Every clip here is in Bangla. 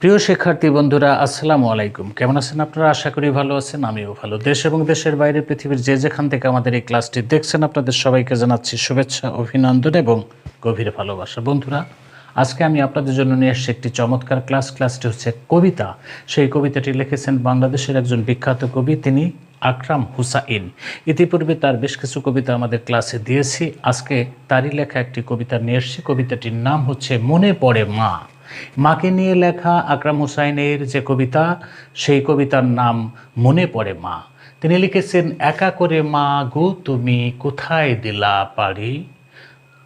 প্রিয় শিক্ষার্থী বন্ধুরা, আসসালামু আলাইকুম। কেমন আছেন আপনারা? আশা করি ভালো আছেন, আমিও ভালো। দেশ এবং দেশের বাইরে পৃথিবীর যে যেখান থেকে আমাদের এই ক্লাসটি দেখছেন, আপনাদের সবাইকে জানাচ্ছি শুভেচ্ছা, অভিনন্দন এবং গভীর ভালোবাসা। বন্ধুরা, আজকে আমি আপনাদের জন্য নিয়ে এসেছি একটি চমৎকার ক্লাস। ক্লাসটি হচ্ছে কবিতা। সেই কবিতাটি লিখেছেন বাংলাদেশের একজন বিখ্যাত কবি, তিনি আকরাম হুসাইন। ইতিপূর্বে তার বেশ কিছু কবিতা আমাদের ক্লাসে দিয়েছি। আজকে তারই লেখা একটি কবিতা নিয়ে এসেছি কবিতাটির নাম হচ্ছে মনে পড়ে মা মাকে নিয়ে লেখা আকরাম হুসাইনের যে কবিতা, সেই কবিতার নাম মনে পড়ে মা। তিনি লিখেছেন, একা করে মা গো, তুমি কোথায় দিলা পারি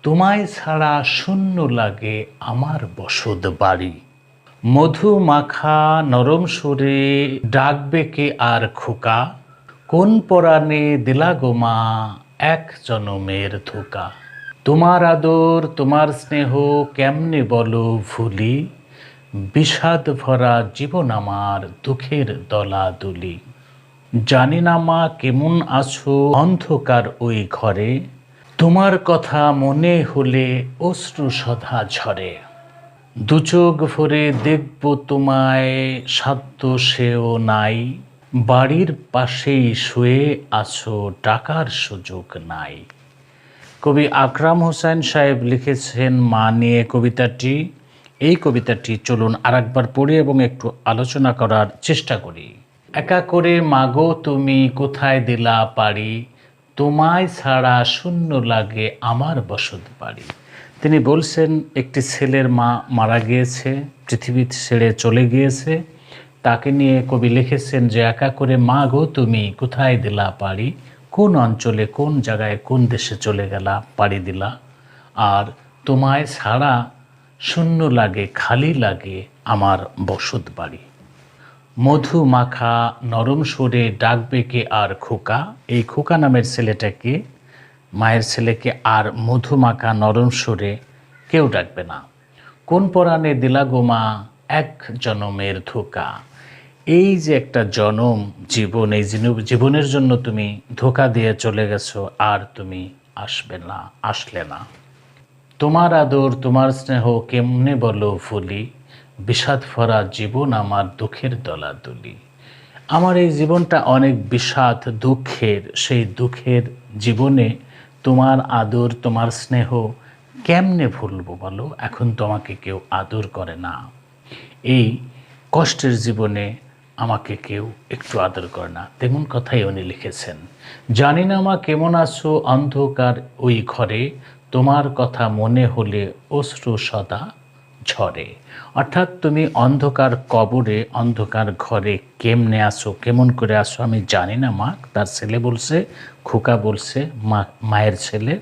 তোমায় ছাড়া শূন্য লাগে আমার বসত বাড়ি। মধু মাখা নরম সুরে ডাকবে কে আর খোকা? কোন পরাণে দিলা গো মা এক জনমের ধোকা? তোমার আদর, তোমার স্নেহ কেমনে বলো ভুলি? বিষাদ ভরা জীবন আমার দুঃখের দলাদুলি জানি না মা কেমন আছো অন্ধকার ওই ঘরে। তোমার কথা মনে হলে অশ্রু সধা ঝরে। দুচোখ ভরে দেখব তোমায়, সাধ্য সেও নাই। বাড়ির পাশেই শুয়ে আছো টাকার সুযোগ নাই। কবি আকরাম হোসেন সাহেব লিখেছেন, মা নিয়ে কবিতাটি, এই কবিতাটি চলুন আরেকবার পড়ি এবং একটু আলোচনা করার চেষ্টা করি। একা করে মাগো তুমি কোথায় দিলা পারি তোমায় ছাড়া শূন্য লাগে আমার বসত বাড়ি। তিনি বলছেন, একটি ছেলের মা মারা গিয়েছে, পৃথিবী ছেড়ে চলে গিয়েছে। তাকে নিয়ে কবি লিখেছেন যে, একা করে মা গো তুমি কোথায় দিলা পারি কোন অঞ্চলে, কোন জায়গায়, কোন দেশে চলে গেলা, পাড়ি দিলা? আর তোমায় ছাড়া শূন্য লাগে, খালি লাগে আমার বসত বাড়ি। মধু মাখা, নরম সুরে ডাকবে কে আর খোকা। এই খোকা নামের ছেলেটাকে মায়ের ছেলেকে আর মধু মাখা, নরম সুরে কেউ ডাকবে না। কোন পরাণে দিলা গোমা এক জনমের ধোকা। এই যে একটা জনম জীবন, এই জীবনের জন্য তুমি ধোকা দিয়ে চলে গেছো, আর তুমি আসবে না, আসলে না। তোমার আদর, তোমার স্নেহ কেমনে বলো ফুলি? বিষাদ ভরা জীবন আমার দুঃখের দলাদলি আমার এই জীবনটা অনেক বিষাদ দুঃখের, সেই দুঃখের জীবনে তোমার আদর, তোমার স্নেহ কেমনে ভুলবো বলো? এখন তোমাকে কেউ আদর করে না। এই কষ্টের জীবনে আমাকে কেউ একটু আদর করে না। তেমন কথাই উনি লিখেছেন, জানি না মা কেমন আছো অন্ধকার ওই ঘরে, তোমার কথা মনে হলে অশ্রু সদা ঝরে। অর্থাৎ তুমি অন্ধকার কবরে, অন্ধকার ঘরে কেমনে আসো কেমন করে আসো আমি জানি না মা। তার ছেলে বলছে, খোকা বলছে, মা, মায়ের ছেলে।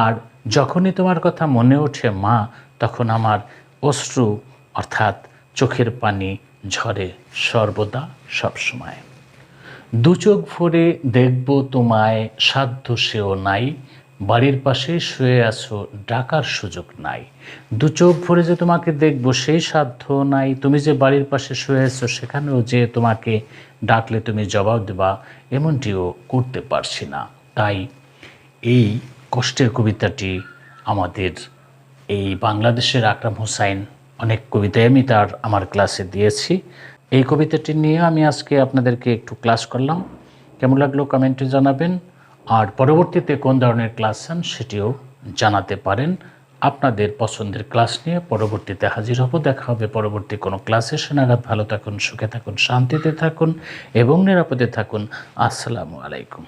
আর যখনই তোমার কথা মনে ওঠে মা, তখন আমার অশ্রু, অর্থাৎ চোখের পানি ঝরে সর্বদা সবসময় দু চোখ ভরে দেখব তোমায়, সাধ্য সেও নাই, বাড়ির পাশে শুয়ে আছো, ডাকার সুযোগ নাই। দু চোখ ভরে যে তোমাকে দেখব, সেই সাধ্য নাই। তুমি যে বাড়ির পাশে শুয়ে আছো, সেখানেও যে তোমাকে ডাকলে তুমি জবাব দেবা, এমনটিও করতে পারছি না। তাই এই কষ্টের কবিতাটি আমাদের এই বাংলাদেশের আকরাম হুসাইন অনেক কবিতায় আমি তার, আমার ক্লাসে দিয়েছি। এই কবিতাটি নিয়ে আমি আজকে আপনাদেরকে একটু ক্লাস করলাম। কেমন লাগল কমেন্টে জানাবেন। আর পরবর্তীতে কোন ধরনের ক্লাস চান সেটিও জানাতে পারেন। আপনাদের পছন্দের ক্লাস নিয়ে পরবর্তীতে হাজির হব। দেখা হবে পরবর্তী কোনো ক্লাসে। সেনাঘাত ভালো থাকুন, সুখে থাকুন, শান্তিতে থাকুন এবং নিরাপদে থাকুন। আসসালামু আলাইকুম।